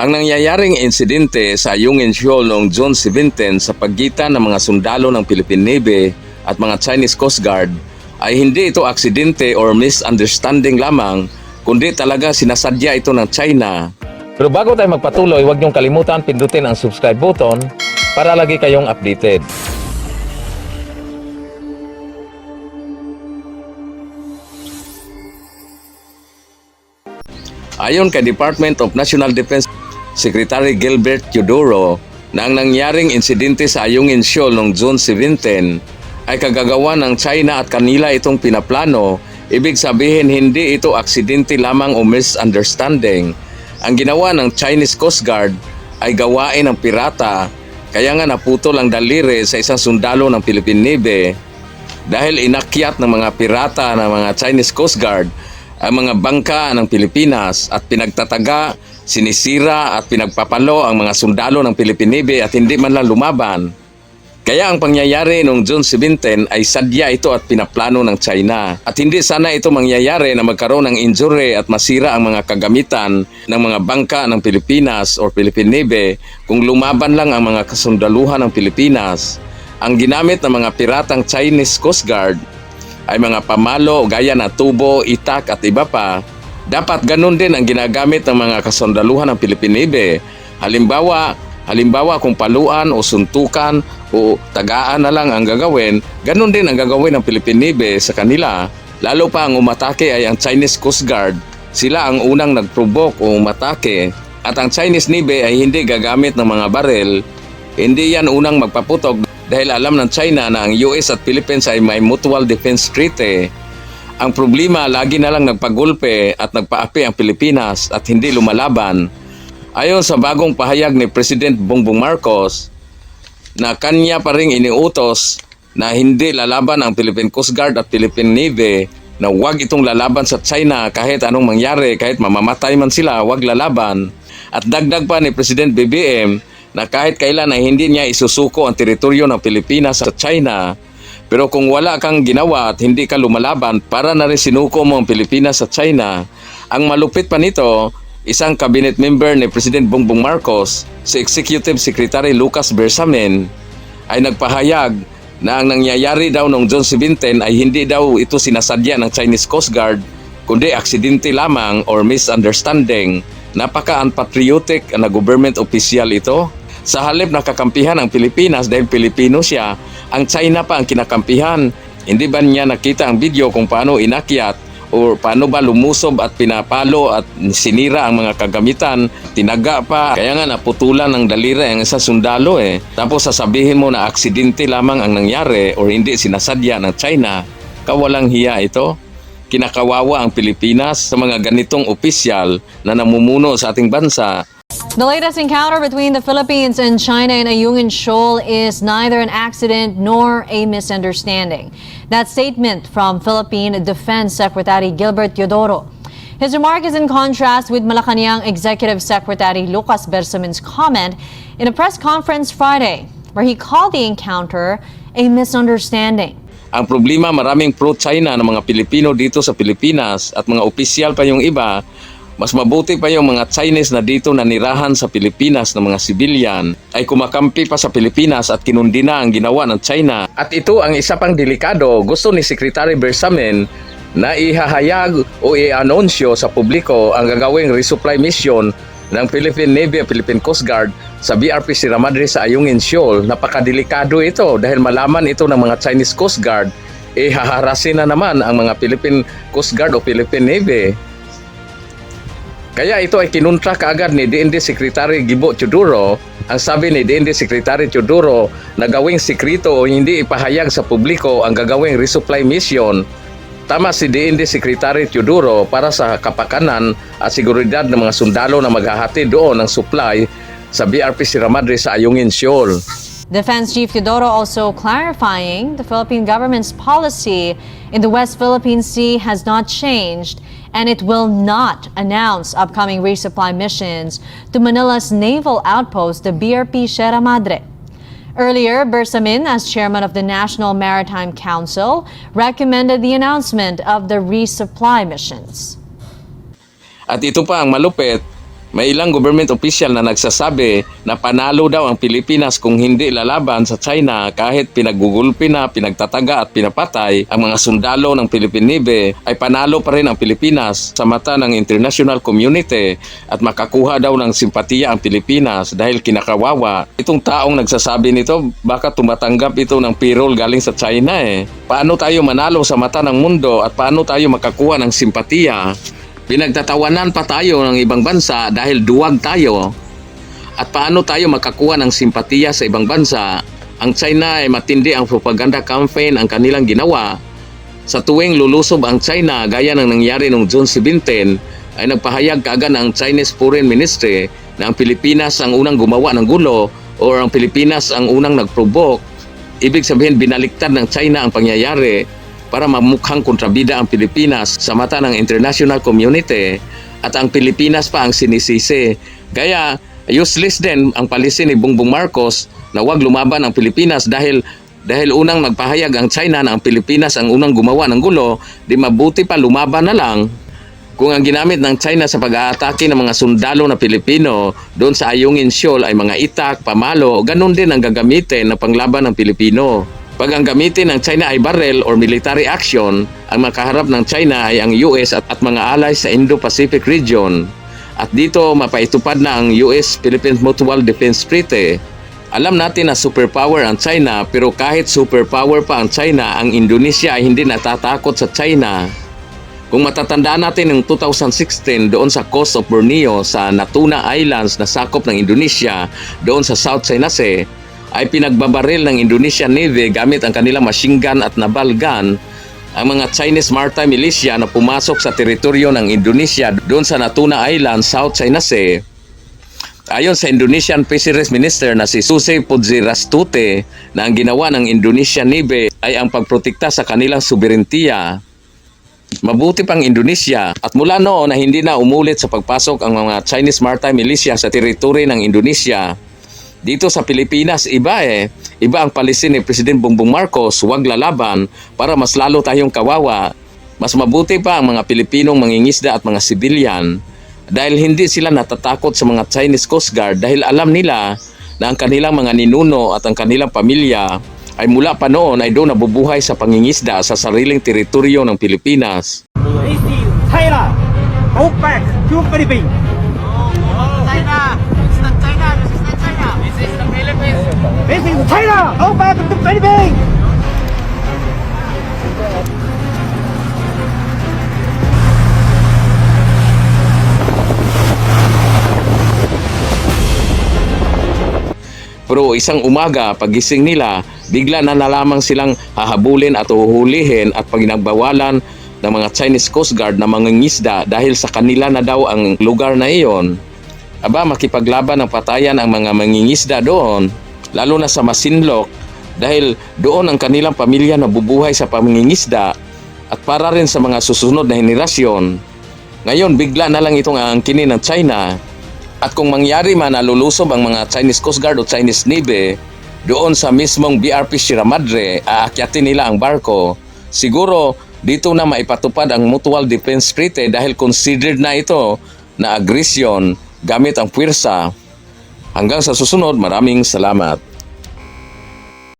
Ang nangyayaring insidente sa Ayungin Shoal noong June 17 sa pagitan ng mga sundalo ng Philippine Navy at mga Chinese Coast Guard ay hindi ito aksidente or misunderstanding lamang, kundi talaga sinasadya ito ng China. Pero bago tayo magpatuloy, huwag niyong kalimutan pindutin ang subscribe button para lagi kayong updated. Ayon kay Department of National Defense Secretary Gilbert Teodoro na ang nangyaring insidente sa Ayungin Shoal noong June 17 ay kagagawa ng China at kanila itong pinaplano, ibig sabihin hindi ito aksidente lamang o misunderstanding. Ang ginawa ng Chinese Coast Guard ay gawain ng pirata kaya nga naputol ang daliri sa isang sundalo ng Philippine Navy dahil inakyat ng mga pirata ng mga Chinese Coast Guard ang mga bangka ng Pilipinas at pinagtataga, sinisira at pinagpapalo ang mga sundalo ng Philippine Navy at hindi man lang lumaban. Kaya ang pangyayari noong June 17 ay sadya ito at pinaplano ng China. At hindi sana ito mangyayari na magkaroon ng injury at masira ang mga kagamitan ng mga bangka ng Pilipinas or Philippine Navy kung lumaban lang ang mga kasundaluhan ng Pilipinas. Ang ginamit ng mga piratang Chinese Coast Guard ay mga pamalo gaya na tubo, itak at iba pa, dapat ganun din ang ginagamit ng mga kasundaluhan ng Philippine Navy. Halimbawa, halimbawa kung paluan o suntukan o tagaan na lang ang gagawin, ganun din ang gagawin ng Philippine Navy sa kanila. Lalo pa ang umatake ay ang Chinese Coast Guard. Sila ang unang nag-provoke o umatake. At ang Chinese Navy ay hindi gagamit ng mga baril. Hindi yan unang magpaputok dahil alam ng China na ang US at Philippines ay may mutual defense treaty. Ang problema, lagi na lang nagpagulpe at nagpaapi ang Pilipinas at hindi lumalaban. Ayon sa bagong pahayag ni President Bongbong Marcos, na kanya pa rin iniutos na hindi lalaban ang Philippine Coast Guard at Philippine Navy na huwag itong lalaban sa China kahit anong mangyari, kahit mamamatay man sila, huwag lalaban. At dagdag pa ni President BBM na kahit kailan ay hindi niya isusuko ang teritoryo ng Pilipinas sa China. Pero kung wala kang ginawa at hindi ka lumalaban, para na rin sinuko mo ang Pilipinas sa China. Ang malupit pa nito, isang cabinet member ni President Bongbong Marcos, si Executive Secretary Lucas Bersamin, ay nagpahayag na ang nangyayari daw noong June 17 ay hindi daw ito sinasadya ng Chinese Coast Guard, kundi aksidente lamang or misunderstanding. Napaka-unpatriotic na government official ito. Sa halip nakakampihan ang Pilipinas dahil Pilipino siya, ang China pa ang kinakampihan. Hindi ba niya nakita ang video kung paano inakyat o paano ba lumusob at pinapalo at sinira ang mga kagamitan, tinaga pa. Kaya nga naputulan ng daliri ang isa sundalo eh. Tapos sasabihin mo na aksidente lamang ang nangyari o hindi sinasadya ng China. Kawalang hiya ito. Kinakawawa ang Pilipinas sa mga ganitong opisyal na namumuno sa ating bansa. The latest encounter between the Philippines and China in Ayungin Shoal is neither an accident nor a misunderstanding. That statement from Philippine Defense Secretary Gilbert Teodoro. His remark is in contrast with Malacanang Executive Secretary Lucas Bersamin's comment in a press conference Friday, where he called the encounter a misunderstanding. Ang problema maraming pro-China ng mga Pilipino dito sa Pilipinas at mga opisyal pa yung iba, mas mabuti pa yung mga Chinese na dito nanirahan sa Pilipinas ng mga sibilyan ay kumakampi pa sa Pilipinas at kinundina ang ginawa ng China. At ito ang isa pang delikado, gusto ni Secretary Bersamin na ihahayag o i-anunsyo sa publiko ang gagawing resupply mission ng Philippine Navy at Philippine Coast Guard sa BRP Sierra Madre sa Ayungin Shoal. Napakadelikado ito dahil malaman ito ng mga Chinese Coast Guard, eh na naman ang mga Philippine Coast Guard o Philippine Navy. Kaya ito ay kinuntra kaagad ni DND Secretary Gibo Choduro. Ang sabi ni DND Secretary Choduro na gawing sikrito o hindi ipahayag sa publiko ang gagawing resupply mission Tama si DND Secretary Teodoro para sa kapakanan at seguridad ng mga sundalo na maghahatid doon ng supply sa BRP Sierra Madre sa Ayungin Shoal. Defense Chief Teodoro also clarifying the Philippine government's policy in the West Philippine Sea has not changed and it will not announce upcoming resupply missions to Manila's naval outpost, the BRP Sierra Madre. Earlier, Bersamin, as chairman of the National Maritime Council, recommended the announcement of the resupply missions. At ito pa ang malupit, May ilang government official na nagsasabi na panalo daw ang Pilipinas kung hindi lalaban sa China kahit pinagugulpi na, pinagtataga at pinapatay ang mga sundalo ng Philippine Navy ay panalo pa rin ang Pilipinas sa mata ng international community at makakuha daw ng simpatiya ang Pilipinas dahil kinakawawa. Itong taong nagsasabi nito baka tumatanggap ito ng payroll galing sa China eh. Paano tayo manalo sa mata ng mundo at paano tayo makakuha ng simpatiya? Pinagtatawanan pa tayo ng ibang bansa dahil duwag tayo. At paano tayo makakuha ng simpatiya sa ibang bansa? Ang China ay matindi ang propaganda campaign ang kanilang ginawa. Sa tuwing lulusob ang China gaya ng nangyari noong June 17 ay nagpahayag kaagad ang Chinese Foreign Ministry na ang Pilipinas ang unang gumawa ng gulo o ang Pilipinas ang unang nag-provoke. Ibig sabihin binaliktad ng China ang pangyayari para mamukhang kontrabida ang Pilipinas sa mata ng international community at ang Pilipinas pa ang sinisisi. Kaya useless din ang palisi ni Bongbong Marcos na wag lumaban ang Pilipinas dahil dahil unang nagpahayag ang China na ang Pilipinas ang unang gumawa ng gulo, di mabuti pa lumaban na lang. Kung ang ginamit ng China sa pag-aatake ng mga sundalo na Pilipino doon sa Ayungin Shoal ay mga itak, pamalo, ganun din ang gagamitin na panglaban ng Pilipino. Pag ang gamitin ng China ay barrel or military action, ang makaharap ng China ay ang US at, at mga allies sa Indo-Pacific region. At dito mapaitupad na ang US-Philippines Mutual Defense Treaty. Alam natin na superpower ang China pero kahit superpower pa ang China, ang Indonesia ay hindi natatakot sa China. Kung matatandaan natin yung 2016 doon sa coast of Borneo sa Natuna Islands na sakop ng Indonesia doon sa South China Sea ay pinagbabaril ng Indonesian Navy gamit ang kanilang machine gun at naval gun ang mga Chinese maritime militia na pumasok sa teritoryo ng Indonesia doon sa Natuna Island, South China Sea. Ayon sa Indonesian Fisheries Minister na si Susi Pudzirastute na ang ginawa ng Indonesian Navy ay ang pagprotekta sa kanilang soberentiya Mabuti pang Indonesia at mula noon na hindi na umulit sa pagpasok ang mga Chinese maritime militia sa teritoryo ng Indonesia. Dito sa Pilipinas, iba eh. Iba ang palisin ni President Bongbong Marcos, huwag lalaban para mas lalo tayong kawawa. Mas mabuti pa ang mga Pilipinong mangingisda at mga sibilyan dahil hindi sila natatakot sa mga Chinese Coast Guard dahil alam nila na ang kanilang mga ninuno at ang kanilang pamilya ay mula pa noon ay doon nabubuhay sa pangingisda sa sariling teritoryo ng Pilipinas. China. Go Philippines. China. It's not China. This is not China. This is the Philippines. This is China. Go back to Philippines. Pero isang umaga, pagising nila, bigla na nalamang silang hahabulin at uhulihin at paginagbawalan ng mga Chinese Coast Guard na mangingisda dahil sa kanila na daw ang lugar na iyon. Aba, makipaglaban ng patayan ang mga mangingisda doon, lalo na sa Masinloc, dahil doon ang kanilang pamilya nabubuhay sa pamangingisda at para rin sa mga susunod na henerasyon. Ngayon, bigla na lang itong aangkinin ng China at kung mangyari man na lulusob ang mga Chinese Coast Guard o Chinese Navy doon sa mismong BRP Sierra Madre, aakyatin nila ang barko. Siguro dito na maipatupad ang Mutual Defense Treaty dahil considered na ito na aggression gamit ang puwersa. Hanggang sa susunod, maraming salamat.